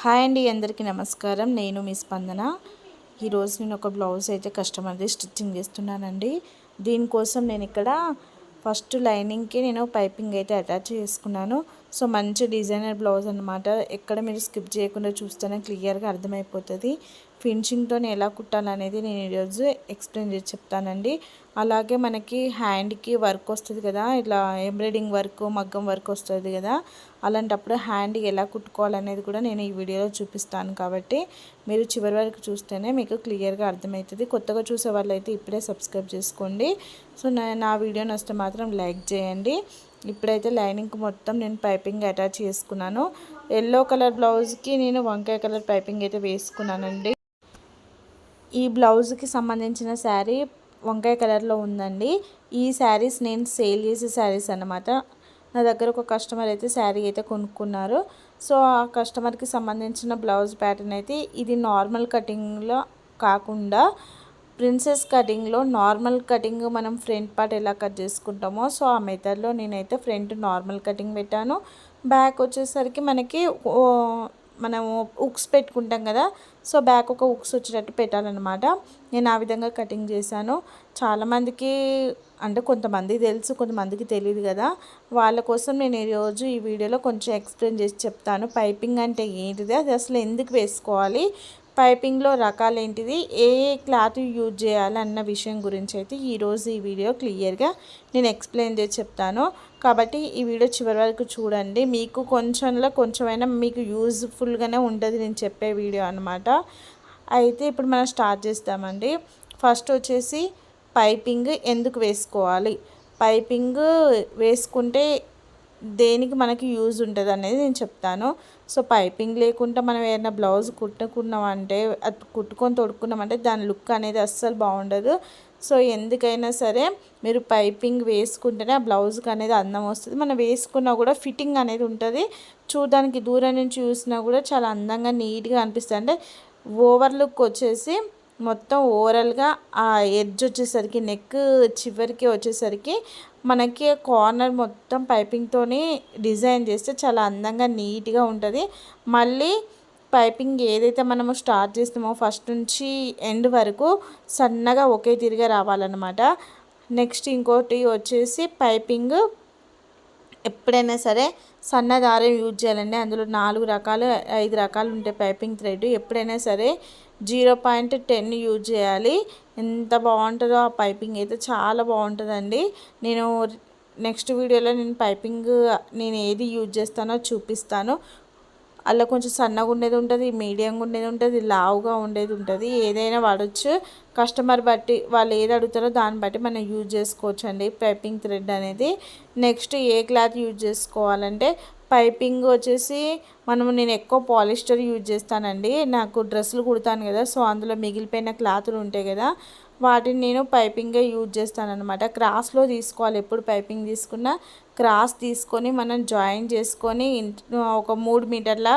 Hi అండి అందరికీ నమస్కారం. నేను మీ స్పందన. ఈరోజు నేను ఒక బ్లౌజ్ అయితే కస్టమర్ది స్టిచ్చింగ్ చేస్తున్నానండి. దీనికోసం నేను ఇక్కడ ఫస్ట్ లైనింగ్కి నేను పైపింగ్ అయితే అటాచ్ చేసుకున్నాను. సో మంచి డిజైనర్ బ్లౌజ్ అనమాట ఎక్కడ మీరు స్కిప్ చేయకుండా చూస్తేనే క్లియర్గా అర్థమైపోతుంది. ఫినిషింగ్తో ఎలా కుట్టాలనేది నేను ఈరోజు ఎక్స్ప్లెయిన్ చేసి చెప్తానండి. అలాగే మనకి హ్యాండ్కి వర్క్ వస్తుంది కదా ఇట్లా ఎంబ్రాయిడింగ్ వర్క్ మగ్గం వర్క్ వస్తుంది కదా అలాంటప్పుడు హ్యాండ్ ఎలా కుట్టుకోవాలనేది కూడా నేను ఈ వీడియోలో చూపిస్తాను కాబట్టి మీరు చివరి వరకు చూస్తేనే మీకు క్లియర్గా అర్థమవుతుంది. కొత్తగా చూసే వాళ్ళైతే ఇప్పుడే సబ్స్క్రైబ్ చేసుకోండి. సో నా నా వీడియో నచ్చితే మాత్రం లైక్ చేయండి. ఇప్పుడైతే లైనింగ్ మొత్తం నేను పైపింగ్ అటాచ్ చేసుకున్నాను. ఎల్లో కలర్ బ్లౌజ్కి నేను వంకాయ కలర్ పైపింగ్ అయితే వేసుకున్నానండి. ఈ బ్లౌజ్కి సంబంధించిన శారీ వంకాయ కలర్లో ఉందండి. ఈ శారీస్ నేను సేల్ చేసే శారీస్ అనమాట నా దగ్గర ఒక కస్టమర్ అయితే శారీ అయితే కొనుక్కున్నారు. సో ఆ కస్టమర్కి సంబంధించిన బ్లౌజ్ ప్యాటర్న్ అయితే ఇది నార్మల్ కటింగ్లో కాకుండా ప్రిన్సెస్ కటింగ్లో నార్మల్ కటింగ్ మనం ఫ్రంట్ పార్ట్ ఎలా కట్ చేసుకుంటామో సో ఆ మెథడ్లో నేనైతే ఫ్రంట్ నార్మల్ కటింగ్ పెట్టాను. బ్యాక్ వచ్చేసరికి మనకి మనము ఉక్స్ పెట్టుకుంటాం కదా సో బ్యాక్ ఒక ఉక్స్ వచ్చేటట్టు పెట్టాలన్నమాట. నేను ఆ విధంగా కటింగ్ చేశాను. చాలామందికి అంటే కొంతమంది తెలుసు కొంతమందికి తెలియదు కదా. వాళ్ళ కోసం నేను ఈరోజు ఈ వీడియోలో కొంచెం ఎక్స్ప్లెయిన్ చేసి చెప్తాను. పైపింగ్ అంటే ఏంటిది అది అసలు ఎందుకు వేసుకోవాలి పైపింగ్లో రకాలు ఏంటిది ఏ ఏ క్లాత్ యూజ్ చేయాలి అన్న విషయం గురించి అయితే ఈరోజు ఈ వీడియో క్లియర్గా నేను ఎక్స్ప్లెయిన్ చేసి చెప్తాను. కాబట్టి ఈ వీడియో చివరి వరకు చూడండి. మీకు కొంచెంలో కొంచెమైనా మీకు యూజ్ఫుల్గానే ఉంటుంది నేను చెప్పే వీడియో అనమాట అయితే ఇప్పుడు మనం స్టార్ట్ చేస్తామండి. ఫస్ట్ వచ్చేసి పైపింగ్ ఎందుకు వేసుకోవాలి? పైపింగ్ వేసుకుంటే దేనికి మనకి యూజ్ ఉంటుంది అనేది నేను చెప్తాను. సో పైపింగ్ లేకుండా మనం ఏదైనా బ్లౌజ్ కుట్టుకున్నామంటే అది కుట్టుకొని తొడుక్కున్నామంటే దాని లుక్ అనేది అస్సలు బాగుండదు. సో ఎందుకైనా సరే మీరు పైపింగ్ వేసుకుంటేనే ఆ బ్లౌజ్కి అనేది అందం వస్తుంది. మనం వేసుకున్నా కూడా ఫిట్టింగ్ అనేది ఉంటుంది. చూడడానికి దూరం నుంచి చూసినా కూడా చాలా అందంగా నీట్గా అనిపిస్తుంది. అంటే ఓవర్ లుక్ వచ్చేసి మొత్తం ఓవరాల్గా ఆ ఎడ్జ్ వచ్చేసరికి నెక్ చివరికి వచ్చేసరికి మనకి కార్నర్ మొత్తం పైపింగ్తో డిజైన్ చేస్తే చాలా అందంగా నీట్గా ఉంటుంది. మళ్ళీ పైపింగ్ ఏదైతే మనము స్టార్ట్ చేస్తామో ఫస్ట్ నుంచి ఎండ్ వరకు సన్నగా ఒకే తిరిగా రావాలన్నమాట. నెక్స్ట్ ఇంకోటి వచ్చేసి పైపింగ్ ఎప్పుడైనా సరే సన్న దారం యూజ్ చేయాలండి. అందులో నాలుగు రకాలు ఐదు రకాలు ఉంటాయి పైపింగ్ థ్రెడ్ ఎప్పుడైనా సరే జీరో పాయింట్ టెన్ యూజ్ చేయాలి. ఎంత బాగుంటుందో ఆ పైపింగ్ అయితే చాలా బాగుంటుందండి. నేను నెక్స్ట్ వీడియోలో నేను పైపింగ్ నేను ఏది యూజ్ చేస్తానో చూపిస్తాను. అలా కొంచెం సన్నగా ఉండేది ఉంటుంది మీడియంగా ఉండేది ఉంటుంది లావుగా ఉండేది ఉంటుంది. ఏదైనా వాడచ్చు. కస్టమర్ బట్టి వాళ్ళు ఏది అడుగుతారో దాన్ని బట్టి మనం యూజ్ చేసుకోవచ్చు అండి పైపింగ్ థ్రెడ్ అనేది. నెక్స్ట్ ఏ క్లాత్ యూజ్ చేసుకోవాలంటే పైపింగ్ వచ్చేసి మనము నేను ఎక్కువ పాలిస్టర్ యూజ్ చేస్తానండి. నాకు డ్రెస్సులు కుడతాను కదా సో అందులో మిగిలిపోయిన క్లాతులు ఉంటాయి కదా వాటిని నేను పైపింగే యూజ్ చేస్తాను అనమాట క్రాస్లో తీసుకోవాలి ఎప్పుడు పైపింగ్ తీసుకున్నా. క్రాస్ తీసుకొని మనం జాయిన్ చేసుకొని ఒక మూడు మీటర్ల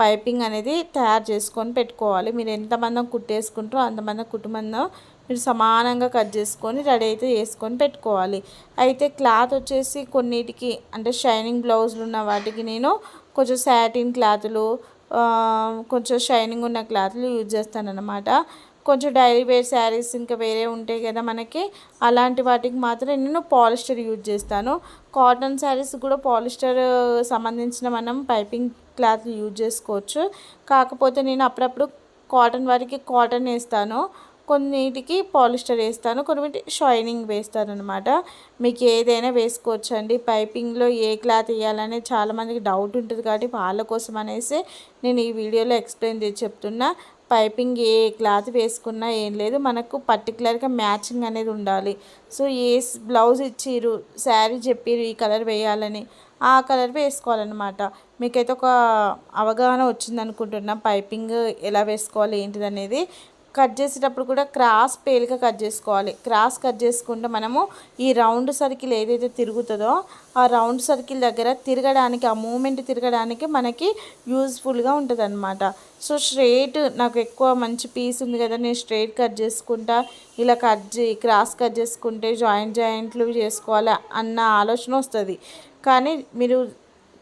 పైపింగ్ అనేది తయారు చేసుకొని పెట్టుకోవాలి. మీరు ఎంతమంది కుట్టేసుకుంటారో అంతమంది కుటుంబంలో మీరు సమానంగా కట్ చేసుకొని రెడీ అయితే చేసుకొని పెట్టుకోవాలి. అయితే క్లాత్ వచ్చేసి కొన్నిటికి అంటే షైనింగ్ బ్లౌజులు ఉన్న వాటికి నేను కొంచెం శాటిన్ క్లాతులు కొంచెం షైనింగ్ ఉన్న క్లాత్లు యూజ్ చేస్తాను అనమాట కొంచెం డైలీ వేర్ శారీస్ ఇంకా వేరే ఉంటాయి కదా మనకి అలాంటి వాటికి మాత్రం నేను పాలిస్టర్ యూజ్ చేస్తాను. కాటన్ శారీస్ కూడా పాలిస్టర్ సంబంధించిన మనం పైపింగ్ క్లాత్ యూజ్ చేసుకోవచ్చు. కాకపోతే నేను అప్పుడప్పుడు కాటన్ వారికి కాటన్ వేస్తాను. కొన్నిటికి పాలిస్టర్ వేస్తాను కొన్ని షైనింగ్ వేస్తాను అనమాట మీకు ఏదైనా వేసుకోవచ్చండి. పైపింగ్లో ఏ క్లాత్ వేయాలనే చాలామందికి డౌట్ ఉంటుంది కాబట్టి వాళ్ళ కోసం అనేసి నేను ఈ వీడియోలో ఎక్స్ప్లెయిన్ చేసి చెప్తున్నా. పైపింగ్ ఏ క్లాత్ వేసుకున్నా ఏం లేదు. మనకు పర్టికులర్గా మ్యాచింగ్ అనేది ఉండాలి. సో ఏ బ్లౌజ్ ఇచ్చిర్రు శారీ చెప్పిర్రు ఈ కలర్ వేయాలని ఆ కలర్ వేసుకోవాలన్నమాట. మీకైతే ఒక అవగాహన వచ్చింది అనుకుంటున్నా పైపింగ్ ఎలా వేసుకోవాలి ఏంటిది అనేది కట్ చేసేటప్పుడు కూడా క్రాస్ పేలుగా కట్ చేసుకోవాలి. క్రాస్ కట్ చేసుకుంటే మనము ఈ రౌండ్ సర్కిల్ ఏదైతే తిరుగుతుందో ఆ రౌండ్ సర్కిల్ దగ్గర తిరగడానికి ఆ మూమెంట్ తిరగడానికి మనకి యూజ్ఫుల్గా ఉంటుంది అనమాట సో స్ట్రేట్ నాకు ఎక్కువ మంచి పీస్ ఉంది కదా నేను స్ట్రైట్ కట్ చేసుకుంటా ఇలా కట్ చే క్రాస్ కట్ చేసుకుంటే జాయింట్ జాయింట్లు చేసుకోవాలి అన్న ఆలోచన వస్తుంది. కానీ మీరు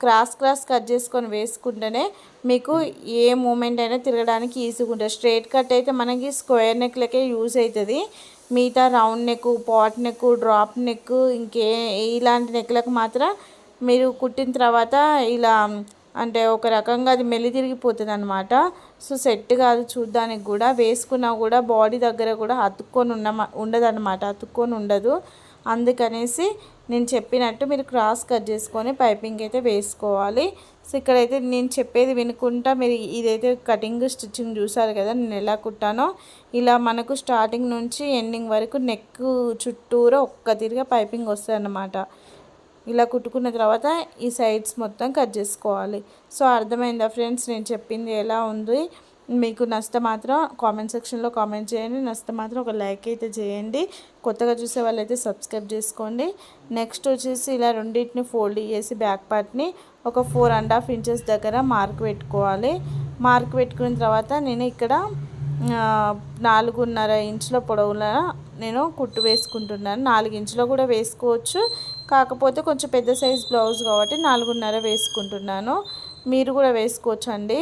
క్రాస్ క్రాస్ కట్ చేసుకొని వేసుకుంటేనే మీకు ఏ మూమెంట్ అయినా తిరగడానికి ఈజీగా ఉంటుంది. స్ట్రైట్ కట్ అయితే మనకి స్క్వేర్ నెక్లకే యూజ్ అవుతుంది. మిగతా round neck pot neck drop neck ఇంకే ఇలాంటి నెక్లకు మాత్రం మీరు కుట్టిన తర్వాత ఇలా అంటే ఒక రకంగా అది మెల్లి తిరిగిపోతుంది అనమాట సో సెట్ కాదు చూడ్డానికి కూడా. వేసుకున్నా కూడా బాడీ దగ్గర కూడా అతుక్కొని ఉన్న ఉండదు అనమాట అతుక్కొని ఉండదు. అందుకనేసి నేను చెప్పినట్టు మీరు క్రాస్ కట్ చేసుకొని పైపింగ్ అయితే వేసుకోవాలి. సో ఇక్కడైతే నేను చెప్పేది వినుకుంటా మీరు ఇదైతే కటింగ్ స్టిచ్చింగ్ చూసారు కదా నేను ఎలా కుట్టానో. ఇలా మనకు స్టార్టింగ్ నుంచి ఎండింగ్ వరకు నెక్ చుట్టూరా ఒక్క తిరిగా పైపింగ్ వస్తుంది అన్నమాట ఇలా కుట్టుకున్న తర్వాత ఈ సైడ్స్ మొత్తం కట్ చేసుకోవాలి. సో అర్థమైందా ఫ్రెండ్స్? నేను చెప్పింది ఎలా ఉంది? మీకు నష్టం మాత్రం కామెంట్ సెక్షన్లో కామెంట్ చేయండి. నష్టం మాత్రం ఒక లైక్ అయితే చేయండి. కొత్తగా చూసే వాళ్ళైతే సబ్స్క్రైబ్ చేసుకోండి. నెక్స్ట్ వచ్చేసి ఇలా రెండింటిని ఫోల్డ్ చేసి బ్యాక్ పార్ట్ని ఒక ఫోర్ అండ్ హాఫ్ ఇంచెస్ దగ్గర మార్క్ పెట్టుకోవాలి. మార్క్ పెట్టుకున్న తర్వాత నేను ఇక్కడ నాలుగున్నర ఇంచుల పొడవుల నేను కుట్టు వేసుకుంటున్నాను. నాలుగు ఇంచులో కూడా వేసుకోవచ్చు. కాకపోతే కొంచెం పెద్ద సైజ్ బ్లౌజ్ కాబట్టి నాలుగున్నర వేసుకుంటున్నాను. మీరు కూడా వేసుకోవచ్చు అండి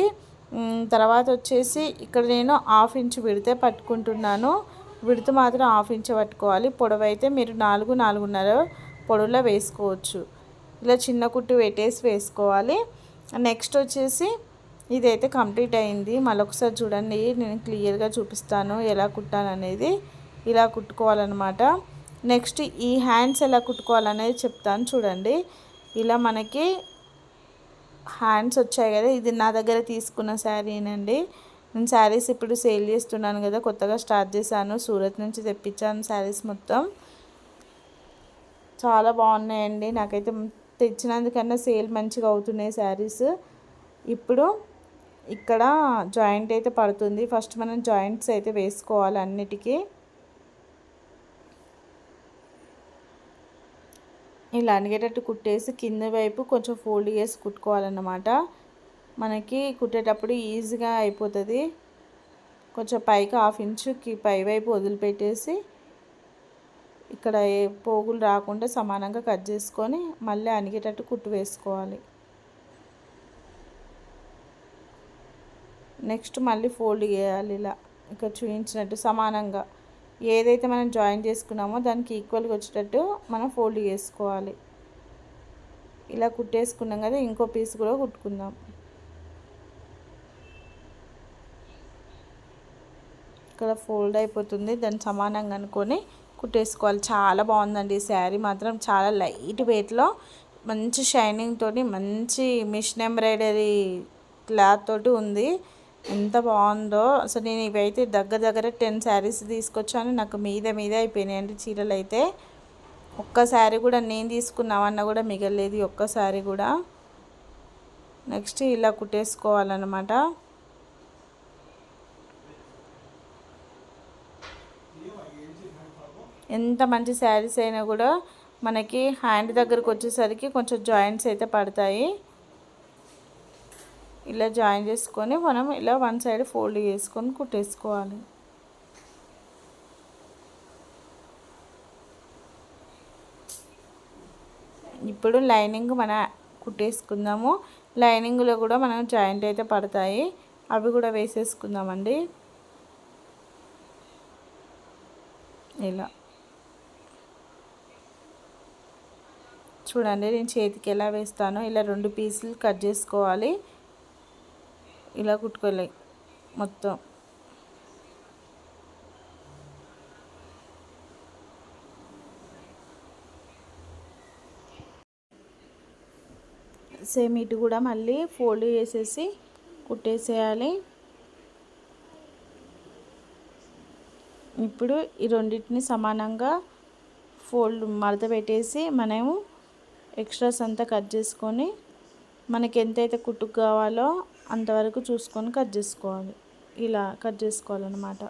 తర్వాత వచ్చేసి ఇక్కడ నేను హాఫ్ ఇంచ్ విడితే పట్టుకుంటున్నాను. విడత మాత్రం హాఫ్ ఇంచ్ పట్టుకోవాలి. పొడవు అయితే మీరు నాలుగు నాలుగున్నర పొడవులో వేసుకోవచ్చు. ఇలా చిన్న కుట్టు పెట్టేసి వేసుకోవాలి. నెక్స్ట్ వచ్చేసి ఇదైతే కంప్లీట్ అయింది. మళ్ళొకసారి చూడండి నేను క్లియర్గా చూపిస్తాను ఎలా కుట్టాను అనేది. ఇలా కుట్టుకోవాలన్నమాట. నెక్స్ట్ ఈ హ్యాండ్స్ ఎలా కుట్టుకోవాలనేది చెప్తాను చూడండి. ఇలా మనకి హ్యాండ్స్ వచ్చాయి కదా ఇది నా దగ్గర తీసుకున్న శారీనండి. నేను శారీస్ ఇప్పుడు సేల్ చేస్తున్నాను కదా కొత్తగా స్టార్ట్ చేశాను. సూరత్ నుంచి తెప్పించాను శారీస్ మొత్తం. చాలా బాగున్నాయండి. నాకైతే తెచ్చినందుకన్నా సేల్ మంచిగా అవుతున్నాయి శారీస్. ఇప్పుడు ఇక్కడ జాయింట్ అయితే పడుతుంది. ఫస్ట్ మనం జాయింట్స్ అయితే వేసుకోవాలి అన్నిటికీ. ఇలా అనిగేటట్టు కుట్టేసి కింద వైపు కొంచెం ఫోల్డ్ చేసి కుట్టుకోవాలన్నమాట. మనకి కుట్టేటప్పుడు ఈజీగా అయిపోతుంది. కొంచెం పైకి హాఫ్ ఇంచుకి పై వైపు వదిలిపెట్టేసి ఇక్కడ ఏ పోగులు రాకుండా సమానంగా కట్ చేసుకొని మళ్ళీ అనిగేటట్టు కుట్టు వేసుకోవాలి. నెక్స్ట్ మళ్ళీ ఫోల్డ్ చేయాలి ఇలా. ఇక్కడ చూపించినట్టు సమానంగా. ఏదైతే మనం జాయిన్ చేసుకున్నామో దానికి ఈక్వల్గా వచ్చేటట్టు మనం ఫోల్డ్ చేసుకోవాలి. ఇలా కుట్టేసుకున్నాం కదా ఇంకో పీస్ కూడా కుట్టుకుందాం. ఇక్కడ ఫోల్డ్ అయిపోతుంది దాన్ని సమానంగా అనుకొని కుట్టేసుకోవాలి. చాలా బాగుందండి ఈ శారీ మాత్రం. చాలా లైట్ వెయిట్లో మంచి షైనింగ్ తోటి మంచి మిషన్ ఎంబ్రాయిడరీ క్లాత్ తోటి ఉంది. ఎంత బాగుందో. అసలు నేను ఇవైతే దగ్గర దగ్గర టెన్ శారీస్ తీసుకొచ్చాను. నాకు మీద మీద అయిపోయినాయండి చీరలు అయితే ఒక్క శారీ కూడా నేను తీసుకున్నామన్నా కూడా మిగలేదు ఒక్క శారీ కూడా. నెక్స్ట్ ఇలా కుట్టేసుకోవాలన్నమాట. ఎంత మంచి శారీస్ అయినా కూడా మనకి హ్యాండ్ దగ్గరకు వచ్చేసరికి కొంచెం జాయింట్స్ అయితే పడతాయి. ఇలా జాయిన్ చేసుకొని మనం ఇలా వన్ సైడ్ ఫోల్డ్ చేసుకొని కుట్టేసుకోవాలి. ఇప్పుడు లైనింగ్ మన కుట్టేసుకుందాము. లైనింగ్లో కూడా మనం జాయింట్ అయితే పడతాయి. అవి కూడా వేసేసుకుందామండి. ఇలా. చూడండి నేను చేతికి ఎలా వేస్తానో ఇలా రెండు పీసులు కట్ చేసుకోవాలి. ఇలా కుట్టుకోలే మొత్తం. సేమ్ ఇటు కూడా మళ్ళీ ఫోల్డ్ చేసేసి కుట్టేసేయాలి. ఇప్పుడు ఈ రెండింటిని సమానంగా ఫోల్డ్ మడత పెట్టేసి మనము ఎక్స్ట్రాస్ అంతా కట్ చేసుకొని మనకి ఎంతైతే కుట్టుకు కావాలో అంతవరకు చూసుకొని కట్ చేసుకోవాలి. ఇలా కట్ చేసుకోవాలన్నమాట.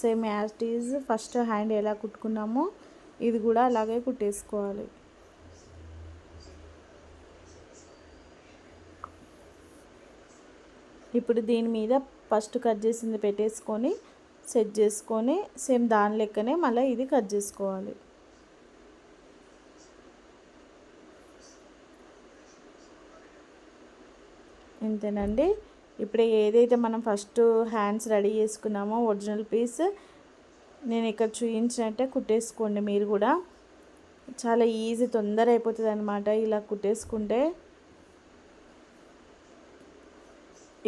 Same as is first hand ఎలా కుట్టుకున్నామో ఇది కూడా అలాగే కుట్టేసుకోవాలి. ఇప్పుడు దీని మీద ఫస్ట్ కట్ చేసింది పెట్టేసుకొని సెట్ చేసుకొని సేమ్ దాని లెక్కనే మళ్ళీ ఇది కట్ చేసుకోవాలి. ఇంతేనండి. ఇప్పుడు ఏదైతే మనం ఫస్ట్ హ్యాండ్స్ రెడీ చేసుకున్నామో ఒరిజినల్ పీస్ నేను ఇక్కడ చూపించినట్టే కుట్టేసుకోండి మీరు కూడా. చాలా ఈజీ తొందర అయిపోతుంది అనమాట ఇలా కుట్టేసుకుంటే.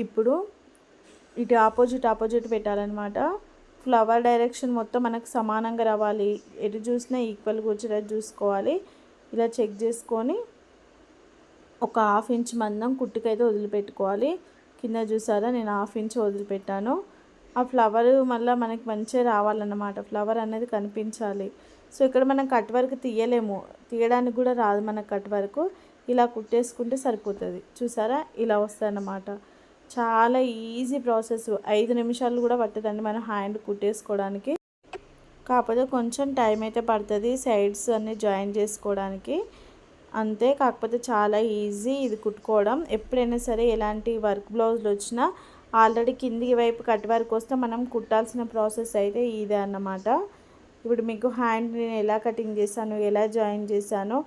ఇప్పుడు ఇటు ఆపోజిట్ ఆపోజిట్ పెట్టాలన్నమాట. ఫ్లవర్ డైరెక్షన్ మొత్తం మనకు సమానంగా రావాలి. ఎటు చూసినా ఈక్వల్గా వచ్చేటట్టు చూసుకోవాలి. ఇలా చెక్ చేసుకొని ఒక హాఫ్ ఇంచ్ మందం కుట్టుకైతే వదిలిపెట్టుకోవాలి. కింద చూసారా? నేను హాఫ్ ఇంచ్ వదిలిపెట్టాను. ఆ ఫ్లవర్ మళ్ళీ మనకి మంచిగా రావాలన్నమాట. ఫ్లవర్ అనేది కనిపించాలి. సో ఇక్కడ మనం కట్ వర్క్ తీయలేము. తీయడానికి కూడా రాదు మనకు కట్ వర్క్ ఇలా కుట్టేసుకుంటే సరిపోతుంది. చూసారా? ఇలా వస్తాయన్నమాట. చాలా ఈజీ ప్రాసెస్. ఐదు నిమిషాలు కూడా పట్టదండి మనం హ్యాండ్ కుట్టేసుకోవడానికి. కాకపోతే కొంచెం టైం అయితే పడుతుంది సైడ్స్ అన్నీ జాయిన్ చేసుకోవడానికి. అంతే కాకపోతే చాలా ఈజీ ఇది కుట్టుకోవడం. ఎప్పుడైనా సరే ఎలాంటి వర్క్ బ్లౌజులు వచ్చినా ఆల్రెడీ కిందికి వైపు కట్ వర్క్ వస్తే మనం కుట్టాల్సిన ప్రాసెస్ అయితే ఇదే అన్నమాట. ఇప్పుడు మీకు హ్యాండ్ నేను ఎలా కటింగ్ చేశాను ఎలా జాయిన్ చేశాను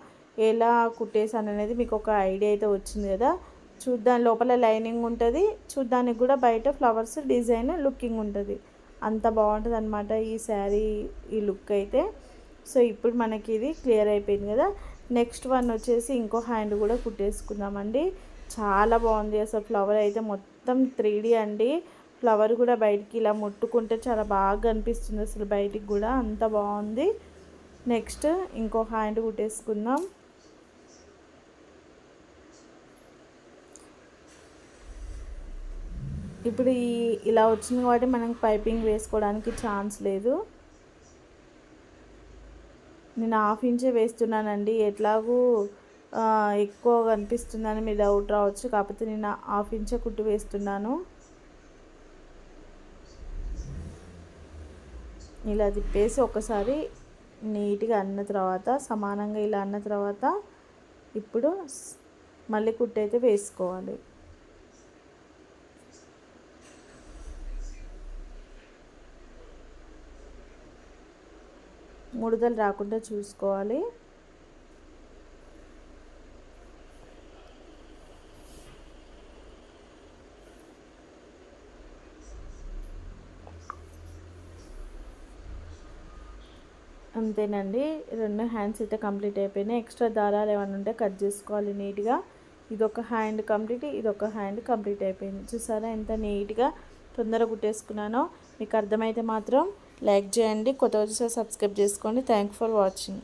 ఎలా కుట్టేశాను అనేది మీకు ఒక ఐడియా అయితే వచ్చింది కదా. చూడ్డానికి లోపల లైనింగ్ ఉంటుంది. చూడ్డానికి కూడా బయట ఫ్లవర్స్ డిజైన్ లుకింగ్ ఉంటుంది. అంత బాగుంటుంది అనమాట ఈ శారీ ఈ లుక్ అయితే. సో ఇప్పుడు మనకి ఇది క్లియర్ అయిపోయింది కదా. నెక్స్ట్ వన్ వచ్చేసి ఇంకో హ్యాండ్ కూడా కుట్టేసుకుందామండి. చాలా బాగుంది అసలు ఫ్లవర్ అయితే. మొత్తం త్రీ అండి. ఫ్లవర్ కూడా బయటికి ఇలా ముట్టుకుంటే చాలా బాగా అనిపిస్తుంది అసలు బయటికి కూడా. అంత బాగుంది. నెక్స్ట్ ఇంకో హ్యాండ్ కుట్టేసుకుందాం. ఇప్పుడు ఈ ఇలా వచ్చింది కాబట్టి మనకి పైపింగ్ వేసుకోవడానికి ఛాన్స్ లేదు. నేను హాఫ్ ఇంచే వేస్తున్నానండి. ఎట్లాగూ ఎక్కువ కనిపిస్తుందని మీ డౌట్ రావచ్చు. కాకపోతే నేను హాఫ్ ఇంచే కుట్టు వేస్తున్నాను. ఇలా తిప్పేసి ఒకసారి నీట్గా అన్న తర్వాత సమానంగా ఇలా అన్న తర్వాత ఇప్పుడు మళ్ళీ కుట్టు అయితే వేసుకోవాలి. ముడతలు రాకుండా చూసుకోవాలి. అంతేనండి. రెండు హ్యాండ్స్ అయితే కంప్లీట్ అయిపోయినాయి. ఎక్స్ట్రా దారాలు ఏమైనా ఉంటే కట్ చేసుకోవాలి నీట్గా. ఇదొక హ్యాండ్ కంప్లీట్ ఇదొక హ్యాండ్ కంప్లీట్ అయిపోయింది. చూసారా ఎంత నీట్గా తొందరగా కుట్టేసుకున్నానో. మీకు అర్థమైతే మాత్రం లైక్ చేయండి కొత్త వచ్చేసారి సబ్స్క్రైబ్ చేసుకోండి. Thank for watching